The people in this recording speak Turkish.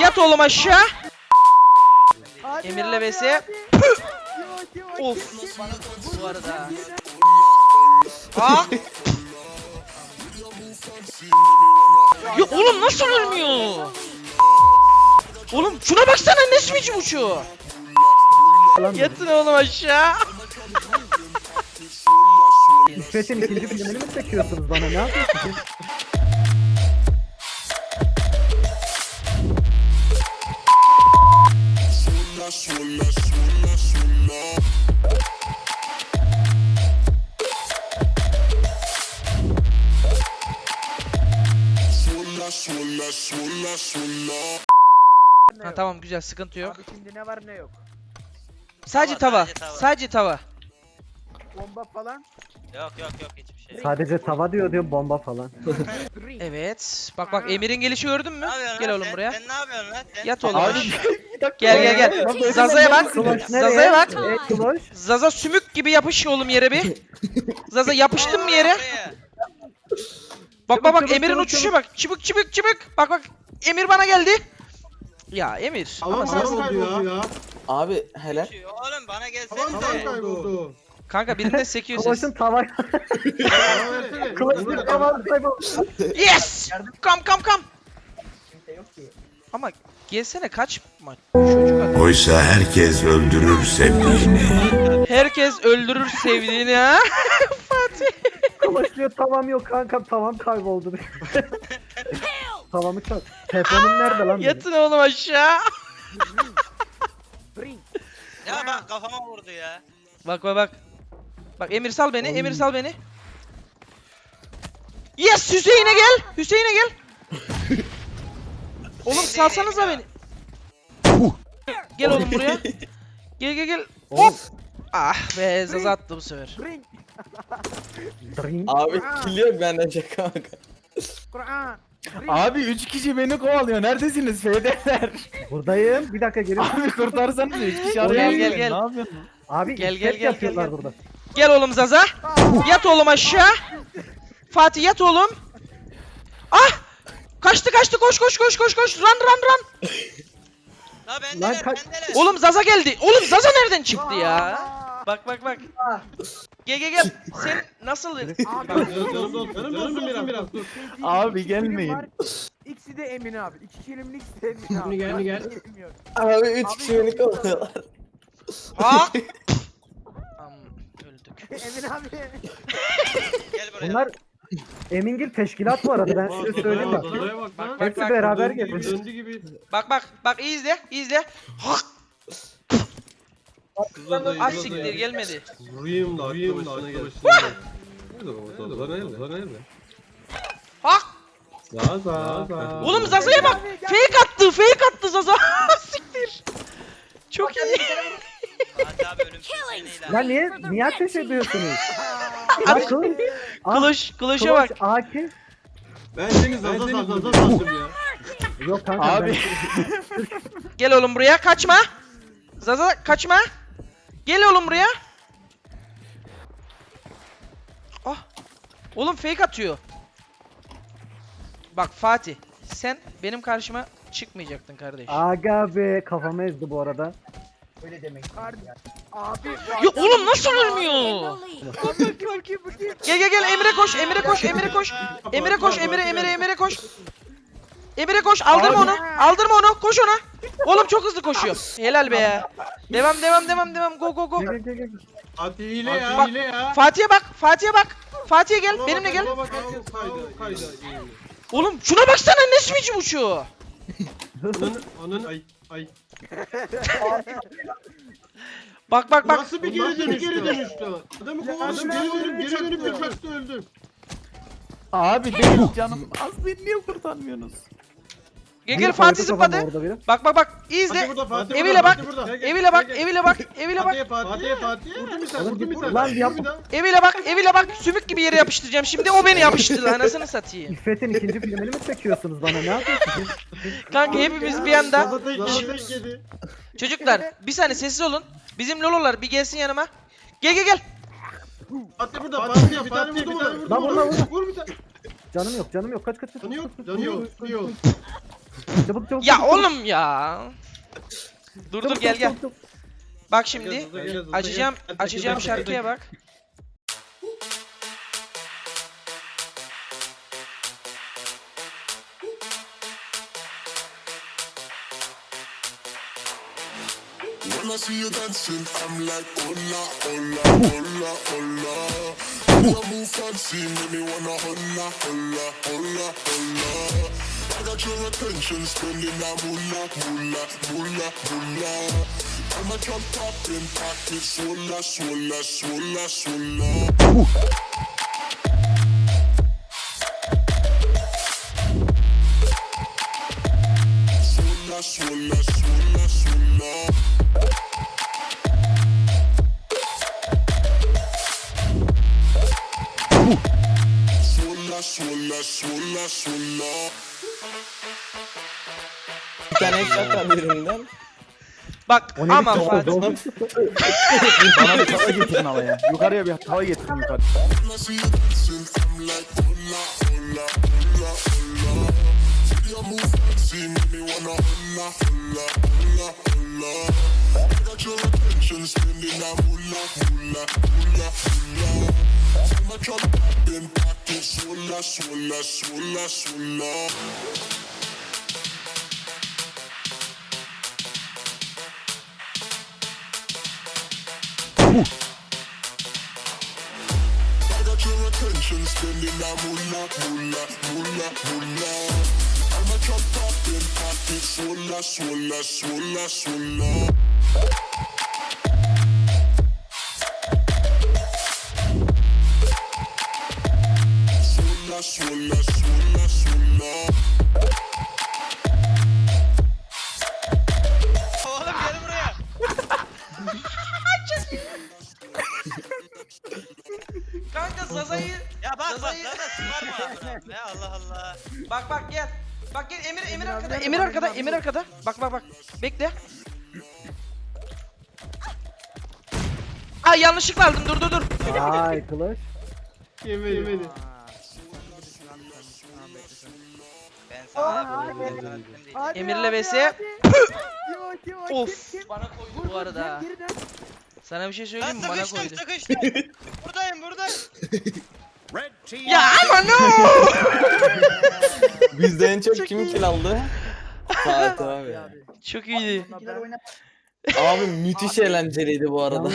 Yat oğlum aşağı. Hadi Emir'le yok, Of. Bu arada. Aa. Ya oğlum nasıl ölmüyor? Oğlum şuna baksana ne biçim uçuyor? Yatın oğlum aşağı. İsveç'in ikinci filmini mi çekiyorsunuz bana? Ne yapıyorsunuz? Ha tamam güzel sıkıntı yok. Abi şimdi ne var ne yok. Sadece Tava, tava. sadece tava. Sadece tava. Bomba falan. Yok yok yok hiçbir şey. Sadece tava diyor diyor bomba falan. Evet. Bak bak Emir'in gelişi gördün mü? Ne yapıyorsun Gel lan oğlum sen? buraya. Sen ne yapıyorsun lan? Sen... Yat oğlum. Abi, Gel gel gel. Zaza'ya bak. Kloş nereye? Zaza'ya bak. E, kloş. Zaza sümük gibi yapış oğlum yere bir. Zaza yapıştın mı yere? Buraya. Bak bak bak Emir'in uçuşu bak. Çıbık çıbık çıbık. Bak bak. Emir bana geldi. Ya Emir. Ama Alan sen kayboldu ya. Abi helal. Oğlum bana Alan gelsene. kayboldu. Kanka birinde sekiyor Kloş'un ses. tava. Alan versene. Kloş'un tava kaybol. Yes! Kam kam kam. Ama gelsene kaçma çocuk adam. Oysa herkes öldürür sevdiğini. Herkes öldürür sevdiğini ha. Fatih. Kloş diyor tavam yok kanka tavam kayboldu. Tavamı çal. Telefonum nerede lan? benim? Yatın oğlum aşağı. Ya bak kafama vurdu ya. Bak bak bak. Bak Emir sal beni. Emir sal beni. Yes Hüseyin'e gel. Hüseyin'e gel. Oğlum salsanıza beni. Gel oğlum buraya. Gel gel gel. Hop. Ah be Zaza attı bu sefer. Abi kill yok benden şaka kanka. Kur'an. Green. Abi 3 kişi beni kovalıyor. Neredesiniz Feydeler? Buradayım. Bir dakika gelin. Abi kurtarsanız 3 kişi araya gel, gel gel. Ne yapıyorsun? Abi Gel, gel, gel, yapıyorlar gel, gel. burada. Gel oğlum Zaza. Yat oğlum aşağı. Fatih yat oğlum. Ah! Kaçtı kaçtı koş koş koş koş koş. Run run run. La bendeler kaç- bendeler. Oğlum Zaza geldi. Oğlum Zaza nereden çıktı ya? Bak bak bak. Gel gel gel. Sen nasıl? Abi. Canım dolsun, canım biraz, biraz dur. Abi gelmeyin. İkisi de Emin abi. İki kilimli ikisi de Emin abi. Gel, gel. Film yok. Abi 3 Abi kişi beni kovalıyorlar. Ha? Emin abi. Gel buraya. Bunlar Emingil teşkilat bu arada ben size söyleyeyim bak. Adaya bak lan. Hepsi bak, beraber Döndü gibi. Döndü gibi. Bak bak bak iyi izle iyi izle. Hak. Siktir gelmedi. Vurayım da vurayım da aklı başına gel. Nerede baba? Zaza nerede? Zaza nerede? Hak. Zaza. Zaza. Oğlum Zaza'ya bak. Fake attı fake attı Zaza. siktir. Çok iyi. Fatih abi ölümsüz ilan. niye niye ateş ediyorsunuz? Lan kılıç. Kılıç kılıça bak. Aki. Ben seni Zaza. Zaza sandım ya. Yok kanka Abi. ben Gel oğlum buraya kaçma. Zaza kaçma. Gel oğlum buraya. Ah. Oğlum fake atıyor. Bak Fatih sen benim karşıma çıkmayacaktın kardeş. Aga be kafamı ezdi bu arada. Abi. Ya oğlum nasıl ölmüyor? Bu? Gel gel gel Emre koş Emre koş Emre koş. Emre koş Emre Emre Emre koş. Emre koş aldırma onu. Aldırma onu koş ona. Oğlum çok hızlı koşuyor. Helal be ya. Devam devam devam devam go go go. Fatih hile ya. Bak, Hile ya. Fatih'e bak Fatih'e bak. Fatih'e gel benimle gel. Oğlum şuna baksana ne biçim uçuyor. Onun onun ay ay. Bak bak bak. Nasıl bir geri dönüş geri dönüştü? Adamı kovaladım geri dönüp geri dönüp bir çaktı öldüm. Abi benim canım az beni niye kurtarmıyorsunuz? Gel gel Fatih zıpladı. Bak bak bak Fatih izle. burada, bak. Eviyle bak eviyle bak eviyle bak. Fatih'e Fatih'e. Vurdun bir sen Oğlum vurdun bir lan. Eviyle bak eviyle bak. Sümük gibi yere yapıştıracağım. Şimdi o beni yapıştırdı anasını satayım. İffet'in ikinci filmini mi çekiyorsunuz bana? Ne yapıyorsunuz? Kanka hepimiz bir anda. Çocuklar bir saniye sessiz olun. Bizim lololar bir gelsin yanıma. Gel gel gel. Fatih burada Fatih bir tane vurdu mu? Lan vur lan vur. Vur bir tane. Canım yok canım yok kaç kaç kaç. Canı yok. Canı yok. Çabuk çabuk. Ya çabuk, çabuk. oğlum ya. Dur dur Çabuk, gel gel. çabuk, çabuk. Bak şimdi. Gel, hızlı gel, hızlı Açacağım açacağım şarkıya bak. When I see you dancing, I'm like, hola, hola, hola, hola. You move fancy, make me wanna hola, hola, hola, hola. Got your attention, spending that moolah, moolah, moolah, moolah. I'm a drop top in pocket, swola, swola, swola, swola. Swola, swola, swola, swola. Swola, swola, swola, swola. Tane ekran kaldı birinden. Bak O ne aman biçim Fatih. oldu? Bana bir tava getirin havaya. Yukarıya bir tava getirin yukarı. When I see you I got your attention, spending that moolah, moolah, moolah, moolah. I'm a drop top in pocket, swola, swola, swola, swola. Kanka Zaza'yı Ya bak bak Zaza'yı- lan da sıvarma amına. Ya Allah Allah. bak bak gel. Bak gel Emir Emir abi arkada? Emir Bak, arkada Emir abi arkada. Bak bak bak. Bekle. Ay yanlışlıkla aldım dur dur dur. Ay kılıç. Yemedi yemedi. Ben sana Aa, Emir'le vs. Of. Bana koydu bu arada. geri dön. Sana bir şey Lan söyleyeyim mi? Bana sıkıştım koydu. sıkıştım. buradayım buradayım. Ya ama no. Bizde en çok kim kill aldı? Fatih abi. Çok iyiydi. Abi müthiş eğlenceliydi bu arada.